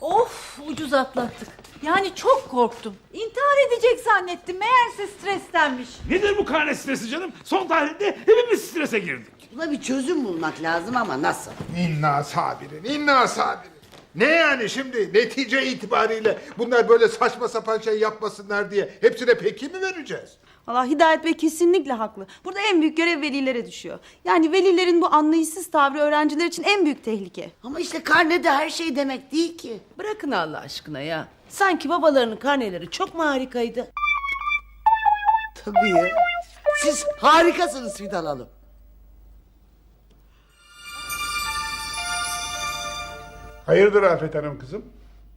Of ucuz atlattık. Yani çok korktum. İntihar edecek zannettim. Meğerse strestenmiş. Nedir bu karne stresi canım? Son tarihte hepimiz strese girdik. Buna bir çözüm bulmak lazım ama nasıl? İnna sabirin, inna sabirin. Ne yani şimdi netice itibariyle bunlar böyle saçma sapan şey yapmasınlar diye hepsine peki mi vereceğiz? Valla Hidayet Bey kesinlikle haklı. Burada en büyük görev velilere düşüyor. Yani velilerin bu anlayışsız tavrı öğrenciler için en büyük tehlike. Ama işte karnede her şey demek değil ki. Bırakın Allah aşkına ya. Sanki babalarının karneleri çok mu harikaydı? Tabii ya. Siz harikasınız Fidan Hanım. Hayırdır Afet Hanım kızım?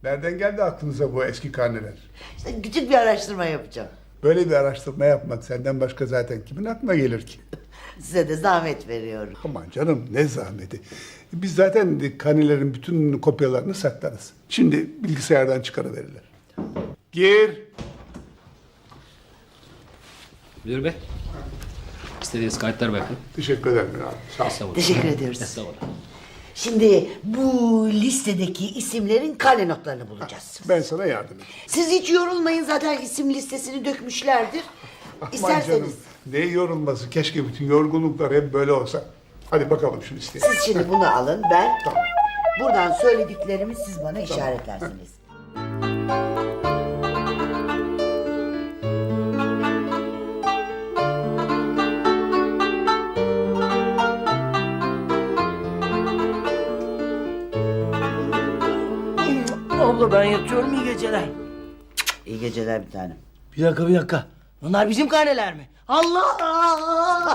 Nereden geldi aklınıza bu eski karneler? İşte küçük bir araştırma yapacağım. Böyle bir araştırma yapmak senden başka zaten kimin aklına gelir ki? Size de zahmet veriyorum. Aman canım ne zahmeti. Biz zaten karnelerin bütün kopyalarını saklarız. Şimdi bilgisayardan çıkarıverirler. Gir. Müdür bey. İstediğiniz kayıtlar bakın. Teşekkür ederim abi. Sağ ol. Sağ olun. Teşekkür ediyoruz. Sağ olun. Şimdi bu listedeki isimlerin karne notlarını bulacağız. Ben sana yardım edeyim. Siz hiç yorulmayın zaten isim listesini dökmüşlerdir. Aman canım İsterseniz ne yorulması. Keşke bütün yorgunluklar hep böyle olsa. Hadi bakalım şu listeye. siz şimdi bunu alın ben buradan söylediklerimi siz bana işaretlersiniz. Ben yatıyorum iyi geceler. İyi geceler bir tanem. Bir dakika bir dakika. Bunlar bizim karneler mi? Allah!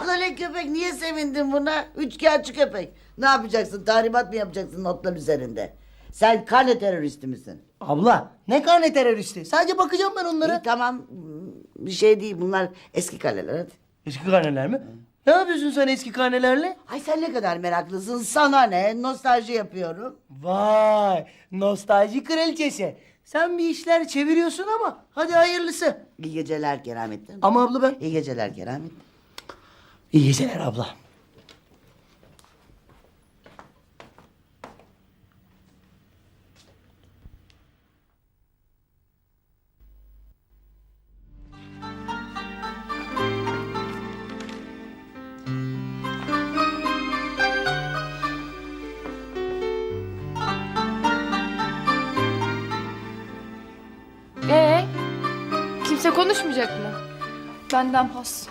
Lan ne köpek niye sevindin buna? Üçkağıtçı köpek. Ne yapacaksın? Tahribat mı yapacaksın notlar üzerinde? Sen karne teröristi misin? Abla ne karne teröristi? Sadece bakacağım ben onlara. İyi, tamam bir şey değil bunlar eski kaleler hadi. Eski karneler mi? Ne yapıyorsun sen eski karnelerle? Ay sen ne kadar meraklısın sana ne nostalji yapıyorum. Vay nostalji kraliçesi. Sen bir işler çeviriyorsun ama hadi hayırlısı. İyi geceler Keramettin. Ama abla ben... İyi geceler Keramettin. İyi geceler abla. Konuşmayacak mı? Benden pas.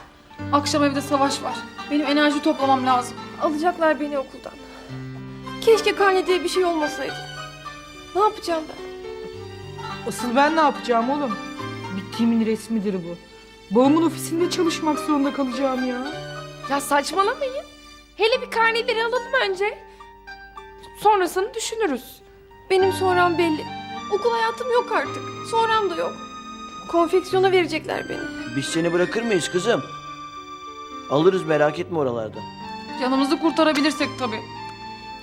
Akşam evde savaş var. Benim enerji toplamam lazım. Alacaklar beni okuldan. Keşke karne diye bir şey olmasaydı. Ne yapacağım ben? Asıl ben ne yapacağım oğlum? Bittiğimin resmidir bu. Babamın ofisinde çalışmak zorunda kalacağım ya. Ya saçmalamayın. Hele bir karneleri alalım önce. Sonrasını düşünürüz. Benim sonram belli. Okul hayatım yok artık. Sonram da yok. Konfeksiyona verecekler beni. Biz seni bırakır mıyız kızım? Alırız merak etme oralarda. Canımızı kurtarabilirsek tabii.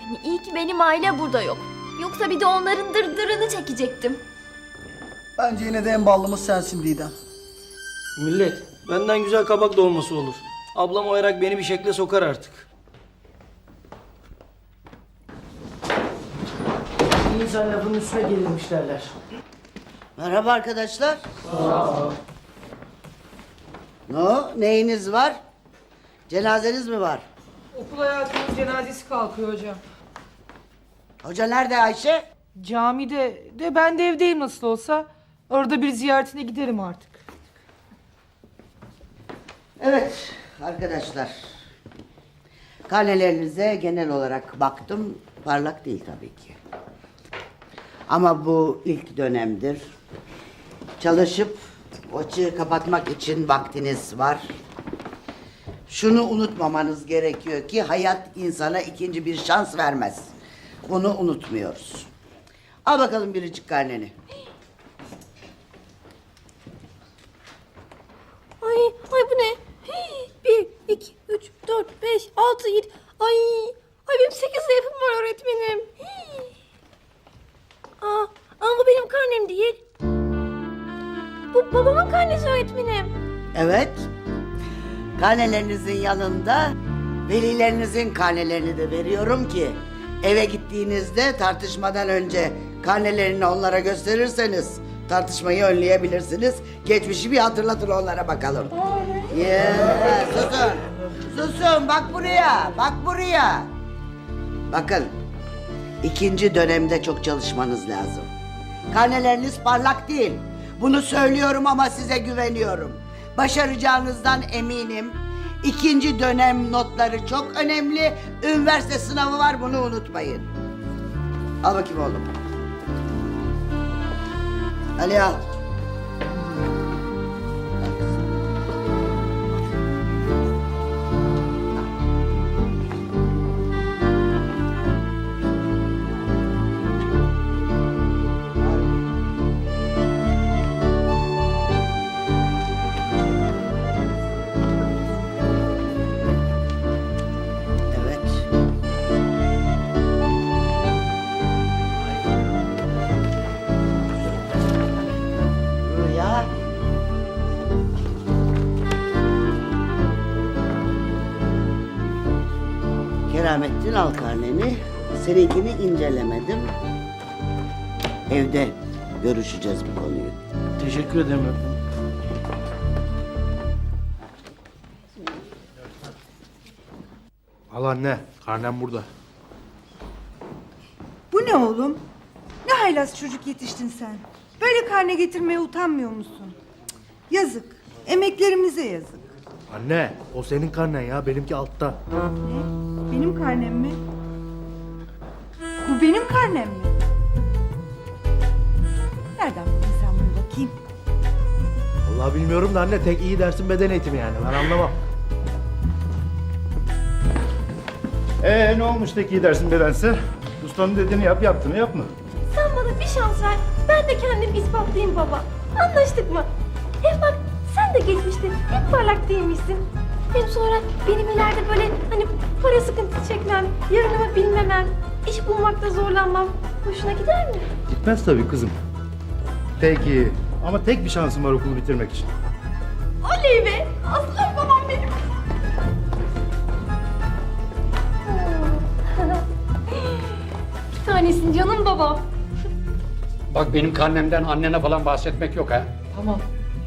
Yani iyi ki benim aile burada yok. Yoksa bir de onların dırdırını çekecektim. Bence yine de en ballımız sensin Didem. Millet, benden güzel kabak dolması olur. Ablam oyarak beni bir şekle sokar artık. İnsan lafının üstüne gelirmiş derler. Merhaba arkadaşlar. Ne o? Neyiniz var? Cenazeniz mi var? Okul hayatımın cenazesi kalkıyor hocam. Hoca nerede Ayşe? Camide de ben de evdeyim nasıl olsa. Orada bir ziyaretine giderim artık. Evet arkadaşlar. Karnelerinize genel olarak baktım. Parlak değil tabii ki. Ama bu ilk dönemdir. Çalışıp açığı kapatmak için vaktiniz var. Şunu unutmamanız gerekiyor ki hayat insana ikinci bir şans vermez. Bunu unutmuyoruz. Al bakalım biricik karneni. Ay, ay bu ne? Bir, iki, üç, dört, beş, altı, yedi. Ay, ay benim sekiz zayıfım var öğretmenim. Hii. Aa, ama bu benim karnem değil. Bu babamın karnesi öğretmenim. Evet. Karnelerinizin yanında velilerinizin karnelerini de veriyorum ki eve gittiğinizde tartışmadan önce karnelerini onlara gösterirseniz tartışmayı önleyebilirsiniz. Geçmişi bir hatırlatın onlara bakalım. Yeah, susun. Susun bak buraya. Bak buraya. Bakın. İkinci dönemde çok çalışmanız lazım. Karneleriniz parlak değil. Bunu söylüyorum ama size güveniyorum. Başaracağınızdan eminim. İkinci dönem notları çok önemli. Üniversite sınavı var bunu unutmayın. Al bakayım oğlum. Ali al. Keramettin al karneni. Seninkini incelemedim. Evde görüşeceğiz bu konuyu. Teşekkür ederim öğretmenim. Al anne karnem burada. Bu ne oğlum? Ne haylaz çocuk yetiştin sen. Böyle karne getirmeye utanmıyor musun? Cık, Yazık. Emeklerimize yazık. Anne o senin karnen ya benimki altta. Benim karnem mi? Bu benim karnem mi? Nereden buldun sen bunu bakayım? Vallahi bilmiyorum da anne tek iyi dersin beden eğitimi yani ben anlamam. Ee ne olmuş tek iyi dersin bedense? Ustanın dediğini yap yaptığını yapma. Sen bana bir şans ver. Ben de kendimi ispatlayayım baba. Anlaştık mı? Hem bak sen de geçmişte hep parlak değilmişsin. Hem sonra benim ileride böyle hani para sıkıntısı çekmem, yarınımı bilmemem, iş bulmakta zorlanmam hoşuna gider mi? Gitmez tabii kızım. Peki ama tek bir şansım var okulu bitirmek için. Oley be! Aslan babam benim. bir tanesin canım babam. Bak benim karnemden annene falan bahsetmek yok ha. Tamam.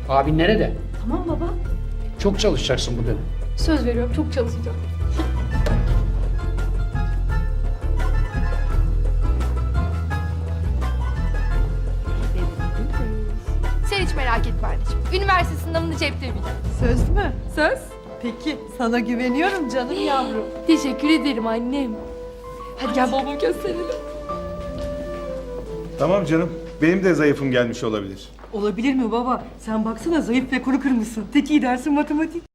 Abin nerede? Tamam baba. Çok çalışacaksın bu dönem. Söz veriyorum çok çalışacağım. Sen hiç merak etme anneciğim. Üniversite sınavını cepte bileceğim. Söz mü? Söz? Peki sana güveniyorum canım yavrum. Teşekkür ederim annem. Hadi gel babamı gösterelim. Tamam canım. Benim de zayıfım gelmiş olabilir. Olabilir mi baba? Sen baksana zayıf ve kuru kırmızısın. Tek iyi dersin matematik.